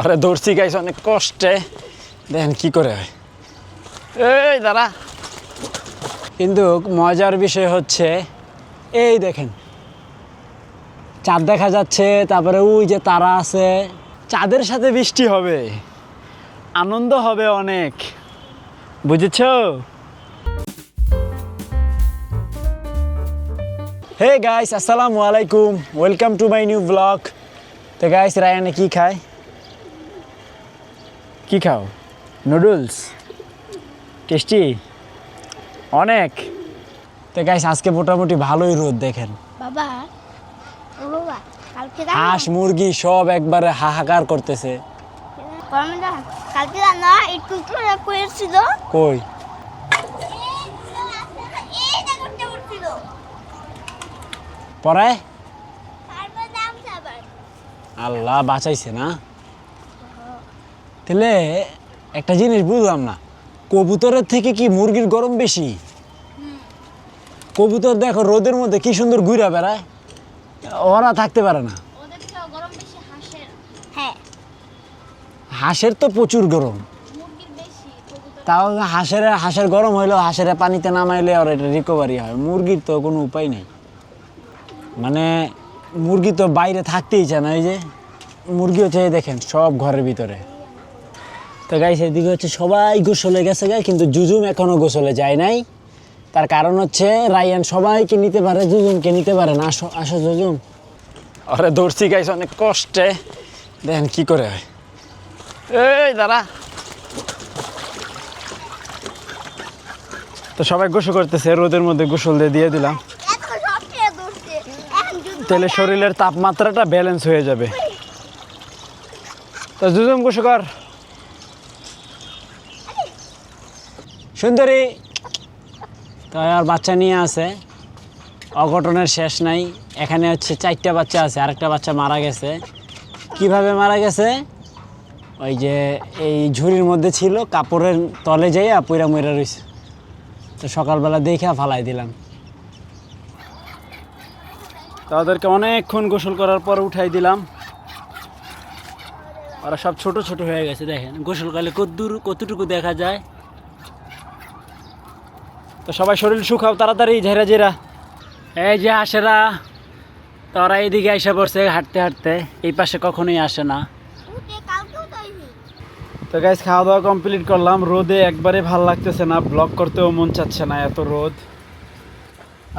আরে ধরছি গাইছে অনেক কষ্টে। দেখেন কি করে হয়। এই দাঁড়া। কিন্তু মজার বিষয় হচ্ছে, এই দেখেন। চাঁদ দেখা যাচ্ছে, তারপরে ওই যে তারা আছে, চাঁদের সাথে বৃষ্টি হবে। আনন্দ হবে অনেক। বুঝেছ? হে গাইস আসসালামু আলাইকুম। Welcome to my new blog তো গাইস রায়ানে কি খায়? কি খাও? নুডলস টেস্টি অনেক। তো গাইস আজকে মোটামুটি ভালোই রোদ দেখেন। বাবা হাঁস মুরগি সব একবারে হাহাকার করতেছে। কই? পড়ায়? আল্লাহ বাঁচাইছে না? তাহলে একটা জিনিস বুঝলাম না কবুতরের থেকে কি মুরগির গরম বেশি? কবুতর দেখো রোদের মধ্যে কি সুন্দর ঘুরা বেড়ায় ওরা থাকতে পারে না। হাঁসের। হ্যাঁ। হাঁসের তো প্রচুর গরম। মুরগির বেশি কবুতর তাও হাঁসের হাঁসের গরম হইলেও হাঁসের পানিতে নামাইলে আর এটা রিকভারি হয়। মুরগির তো কোনো উপায় নেই। মানে মুরগি তো বাইরে থাকতেই চায় না এই যে মুরগি হচ্ছে দেখেন সব ঘরের ভিতরে। তো গাইস এদিকে হচ্ছে সবাই গোসলে গেছে গাই কিন্তু জুজুম এখনও গোসলে যায় নাই। তার কারণ হচ্ছে রায়ান সবাইকে নিতে পারে জুজুমকে নিতে পারে না। আসো আসো জুজুম। আরে ধরছি গাইস অনেক কষ্টে। দেখেন কি করে হয়। এই দাঁড়া। তো সবাই গোসল করতেছে রোদের মধ্যে গোসল দিয়ে দিয়ে দিলাম। তাহলে শরীরের তাপমাত্রাটা ব্যালেন্স হয়ে যাবে। তো জুজুম গোসল কর। সুন্দরী, তাই আর বাচ্চা নিয়ে আছে। অঘটনের শেষ নাই। এখানে হচ্ছে চারটা বাচ্চা আছে, আরেকটা বাচ্চা মারা গেছে। কীভাবে মারা গেছে? ওই যে এই ঝুড়ির মধ্যে ছিল, কাপড়ের তলে যাইয়া পুরা মইরা রয়েছে তো সকালবেলা দেখে ফালাই দিলাম। তাদেরকে অনেকক্ষণ গোসল করার পর উঠাই দিলাম। ওরা সব ছোট ছোট হয়ে গেছে, দেখেন। গোসল করলে কদ্দূর কতটুকু দেখা যায়? তো সবাই শরীর শুকাও তাড়াতাড়ি ঝেরা ঝেরা এই যে আসেরা তারা এইদিকে এসে পড়ছে হাঁটতে হাঁটতে এই পাশে কখনোই আসে না। তো গাইজ খাওয়া দাওয়া কমপ্লিট করলাম। রোদে একবারে ভালো লাগতেছে না ব্লগ করতেও মন চাচ্ছে না এত রোদ।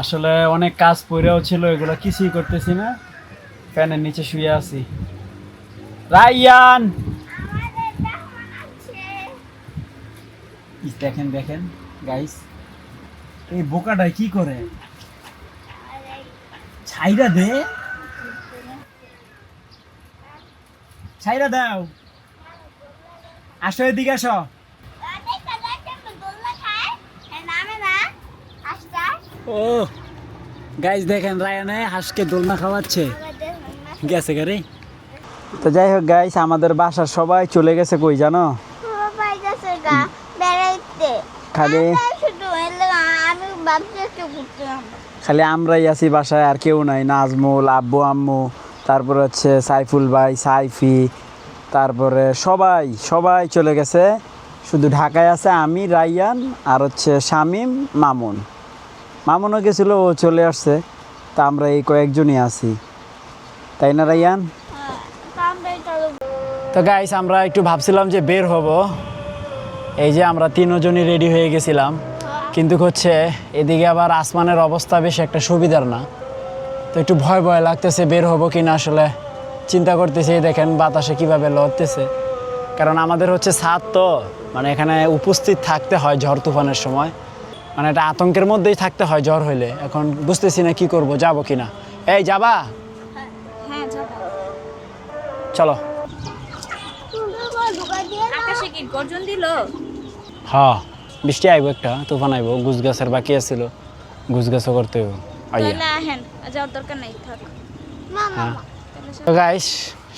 আসলে অনেক কাজ পড়েও ছিল এগুলো কিছুই করতেছি না। ফ্যানের নিচে শুয়ে আছি। রাইয়ান! দেখেন দেখেন গাইস এই বোকাটাই কি করে? ছাইরা দে। ছাইরা দাও। আসো এদিকে আসো। ও গাইস দেখেন রায়ানে হাঁসকে দোলনা খাওয়াচ্ছে। গেছে গাড়ি তো যাই হোক গাইস আমাদের বাসার সবাই চলে গেছে কই জানো? খালি শুধু আমি ভাবছি একটু ঘুরতে যাব। খালি আমরাই আছি বাসায় আর কেউ নাই। নাজমুল আব্বু আম্মু তারপর হচ্ছে সাইফুল ভাই সাইফি তারপরে সবাই সবাই চলে গেছে। শুধু ঢাকায় আছে আমি রাইয়ান আর হচ্ছে শামিম মামুন। মামুনও গেছিল ও চলে আসছে। তা আমরা এই কয়েকজনই আছি। তাই না রাইয়ান? হ্যাঁ, তো গাইস আমরা একটু ভাবছিলাম যে বের হব। এই যে আমরা তিনজনই রেডি হয়ে গেছিলাম। কিন্তু হচ্ছে এদিকে আবার আসমানের অবস্থা বেশ একটা সুবিধার না। তো একটু ভয় ভয় লাগতেছে বের হব কি না আসলে। চিন্তা করতেছি দেখেন বাতাসে কীভাবে লড়তেছে। কারণ আমাদের হচ্ছে ছাদ তো মানে এখানে উপস্থিত থাকতে হয় ঝড় তুফানের সময়। মানে এটা আতঙ্কের মধ্যেই থাকতে হয় জ্বর হইলে। এখন বুঝতেছি না কি করব যাব কিনা। এই যাবা? হ্যাঁ চলো। কি হ্যাঁ। বৃষ্টি আইব একটা তুফান আইব গুছ গাছের বাকি আছিল গুছ গাছও করতে হইব। তাহলে আহেন যাওয়ার দরকার নেই থাক। হ্যাঁ। তো গাইস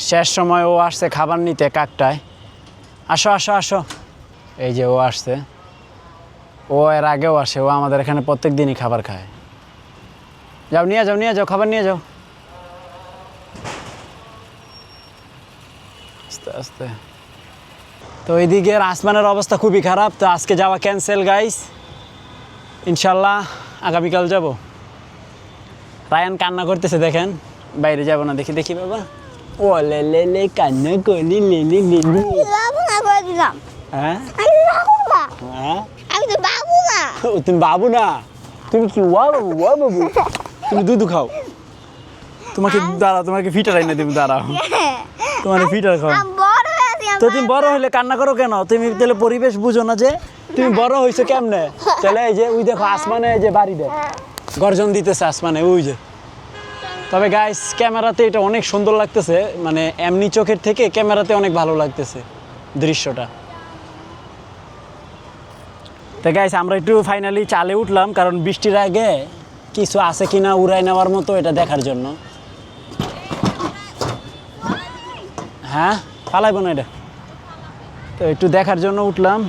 শেষ সময় ও আসছে খাবার নিতে কাকটায় আসো আসো আসো। এই যে ও আসছে। ও এর আগেও আসে ও আমাদের এখানে প্রত্যেক দিনই খাবার খায়। যাও নিয়ে যাও নিয়ে যাও খাবার নিয়ে যাও। আস্তে আস্তে। তো ওইদিকের আসমানের অবস্থা খুবই খারাপ তো আজকে যাওয়া ক্যান্সেল গাইস ইনশাল্লাহ আগামীকাল যাব। রায়ান কান্না করতেছে দেখেন। বাইরে যাব না দেখি দেখি বাবা। ও লে লে লে কান্না করি লে লে লে লে। হ্যাঁ? আমি বাবু না হ্যাঁ? আমি তো বাবু না ও, তুমি বাবু না তুমি কি ওয়া বাবু ওয়া বাবু? তুমি দুধু খাও। তোমাকে দাঁড়াও তোমাকে ফিটার আইনে তুমি দাঁড়াও। তোমার ফিটার খাও আমি বড় হয়েছি আমি তো তুমি বড় হইলে কান্না করো কেন? তুমি তাহলে পরিবেশ বুঝো না যে তুমি বড় হইছো কেমনে? তাহলে এই যে, ওই দেখো আসমানে এই যে বাড়ি দেখ। গর্জন দিতেছে আসমানে, ওই যে। তবে গাইস ক্যামেরাতে এটা অনেক সুন্দর লাগতেছে মানে এমনি চোখের থেকে ক্যামেরাতে অনেক ভালো লাগতেছে দৃশ্যটা। তো গাইস আমরা একটু ফাইনালি চালে উঠলাম, কারণ বৃষ্টির আগে কিছু আছে কিনা উড়াই নেওয়ার মতো এটা দেখার জন্য। হ্যাঁ? পালাইব না এটা। তো একটু দেখার জন্য উঠলাম।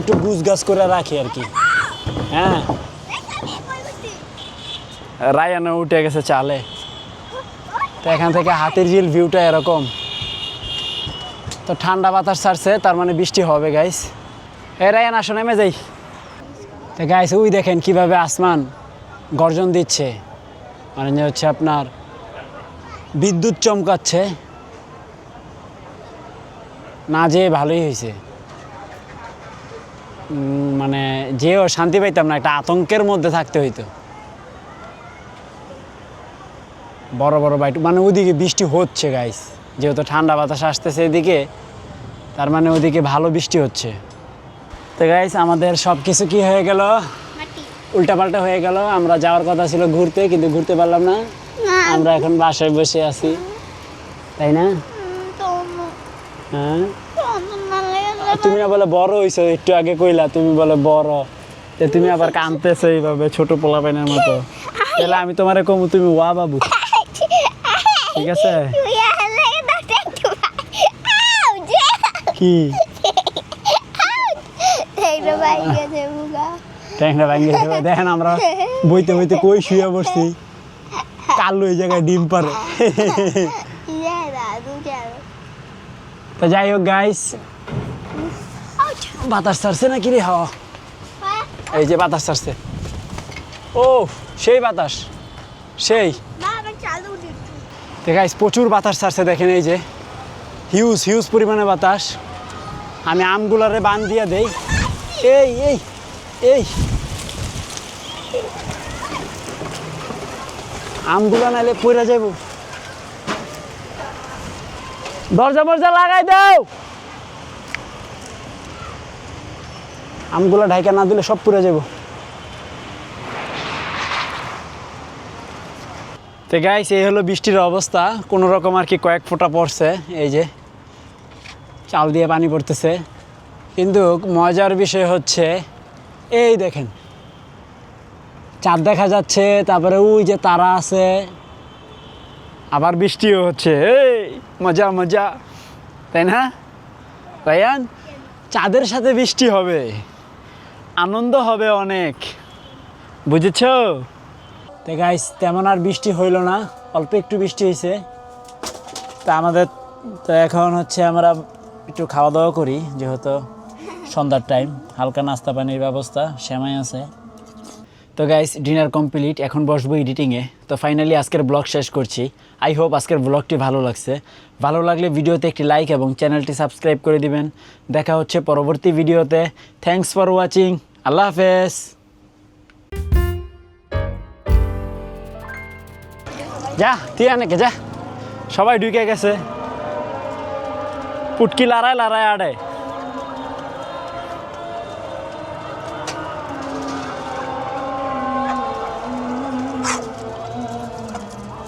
একটু গুছ গাছ করে রাখি আর কি। হ্যাঁ। রায়ানো উঠে গেছে চালে। তো এখান থেকে হাতির ঝিল ভিউটা এরকম। তো ঠান্ডা বাতাস ছাড়ছে, তার মানে বৃষ্টি হবে গাইস এ, রায়ান, আসো, নেমে যাই। তো গাইস ওই দেখেন কীভাবে আসমান গর্জন দিচ্ছে। মানে হচ্ছে আপনার বিদ্যুৎ চমকাচ্ছে। না যে ভালোই হয়েছে মানে যেও শান্তি পাইতাম না একটা আতঙ্কের মধ্যে থাকতে হইতো। বড় বড় বাইট মানে ওদিকে বৃষ্টি হচ্ছে গাইস যেহেতু ঠান্ডা বাতাস আসতেছে এদিকে তার মানে ওদিকে ভালো বৃষ্টি হচ্ছে। তো গাইস আমাদের সব কিছু কি হয়ে গেল? উল্টাপাল্টা হয়ে গেল। আমরা যাওয়ার কথা ছিল ঘুরতে কিন্তু ঘুরতে পারলাম না। আমরা এখন বাসায় বসে আছি তাই না? হ্যাঁ। তুমি না বলে বড় হইছো একটু আগে কইলা তুমি বলে বড়। তে তুমি আবার কানতেছো এইভাবে ছোট পোলাপাইনের মতো। তাহলে আমি তোমারে কমু তুমি ওয়া বাবু। ঠিক আছে? যে কি দেখেন আমরা বইতে বইতে কই শুয়ে বসছি কালো এই জায়গায় ডিম পারে। তো যাই হোক গাইস বাতাস ছাড়ছে না কি রে? হাওয়া। এই যে বাতাস ছাড়ছে। ও, সেই বাতাস। সেই। গাইস প্রচুর বাতাস ছাড়ছে, দেখেন এই যে। হিউজ হিউজ পরিমাণে বাতাস। আমি আমগুলারে বান দিয়ে দেই। এই এই এই। আমগুলা নাইলে পড়ে যাইব। দরজা মরজা লাগাই দাও। আমগুলা ঢাইকা না দিলে সব পুড়ে যাব তো গাইস এই হলো বৃষ্টির অবস্থা। কোনো রকম আর কি কয়েক ফোঁটা পড়ছে। এই যে চাল দিয়ে পানি পড়তেছে। কিন্তু মজার বিষয় হচ্ছে, এই দেখেন চাঁদ দেখা যাচ্ছে, তারপরে ওই যে তারা আছে। আবার বৃষ্টিও হচ্ছে। মজা মজা। তাই না? রায়ান, চাঁদের সাথে বৃষ্টি হবে। আনন্দ হবে অনেক। বুঝেছ? তো গাইস তেমন আর বৃষ্টি হইল না। অল্প একটু বৃষ্টি হয়েছে তা আমাদের, তো এখন হচ্ছে আমরা একটু খাওয়া দাওয়া করি, যেহেতু সন্ধ্যার টাইম হালকা নাস্তা পানির ব্যবস্থা, সেমাই আছে। তো গাইস ডিনার কমপ্লিট এখন বসবো এডিটিংয়ে তো ফাইনালি আজকের ব্লগ শেষ করছি। আই হোপ আজকের ব্লগটি ভালো লাগছে। ভালো লাগলে ভিডিওতে একটি লাইক এবং চ্যানেলটি সাবস্ক্রাইব করে দিবেন। দেখা হচ্ছে পরবর্তী ভিডিওতে থ্যাংকস ফর ওয়াচিং আল্লাহ হাফেজ। যা, তুই আনেকে যা। সবাই ঢুকে গেছে। পুটকি লড়াই লড়াই আড়ে